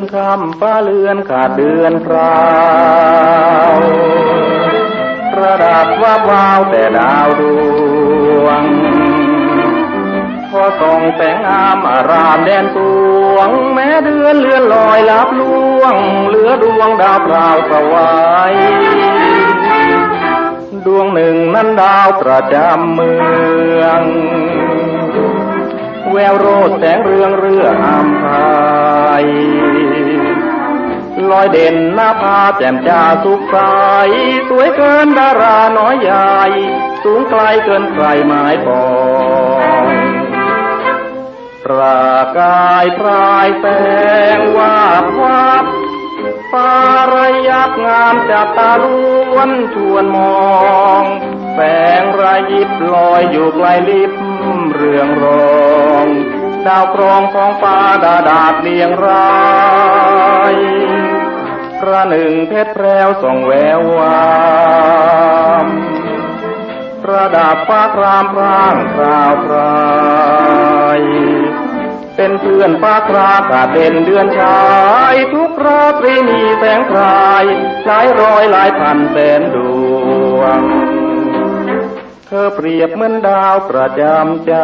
นคำฟ้าเลือนขาดเดือนพราวประดับว่าวาวแต่ดาวดวง พอส่องแสงงามอารามแดนสวง แม้เดือนเลือนลอยลับล่วง เหลือดวงดาวพราสวายดวงหนึ่งนั้นดาวประจำเมือง แววโรดแสงเรืองเรืออามพายลอยเด่นหน้าผาแจ่มจ้าสุขใสสวยเกินดาราน้อยใหญ่สูงไกลเกินใครหมายปองประกายพรายแสงวาบวับฟ้าระยับงามจับตาล้วนชวนมอง แสงระยิบลอยอยู่ไกลลิบเรืองรอง ดาวครองท้องฟ้าดาดาดเลียงรายกระหนึ่งเพชรแพรวส่องแวววามประดับฟ้าครามพร่างคราวพรายเป็นเพื่อนฟ้าครากาเด่นเดือนชาย ทุกราตรีมีแสงพรายหลายร้อยหลายพันแสนดวง เธอเปรียบเหมือนดาวประจำใจ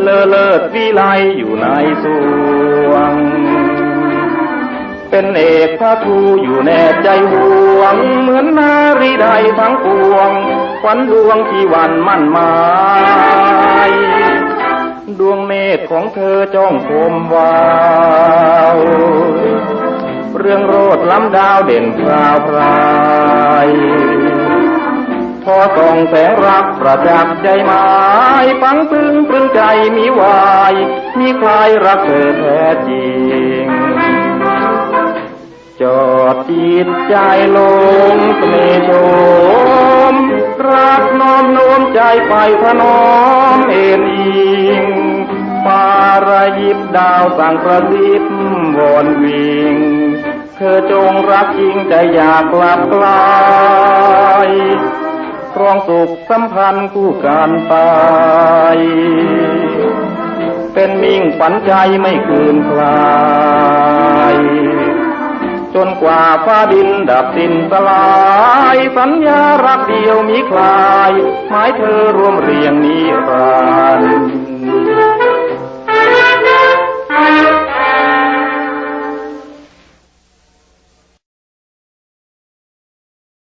เลอเลิศวิไลอยู่ในสวง เป็นเอกพระทูอยู่แนบใจห่วง เหมือนนารีใดทั้งปวงควันดวงที่วันมั่นหมายดวงเนตของเธอจ้องคมวาวเรื่องโรดล้ำดาวเด่นพราวพราย พอส่องแสงรักประจักษ์ใจหมายฟังซึ้งปรึงใจมีวาย มีใครรักเธอแท้จริง จอดจิตใจลงเสน่ชม รักน้อมโน้มใจไปถนอมเอ็นอิงปาระยิบดาวสั่งกระซิบวอนวิงเธอจงรักจริงใจอยากกลับไกล ครองสุขสัมพันธ์คู่กันไปเป็นมิ่งฝันใจไม่คืนคลาย จนกว่าฟ้าดินดับสิ้นสลาย สัญญารักเดียวมีคลาย หมายเธอรวมเรียงนิรันดร์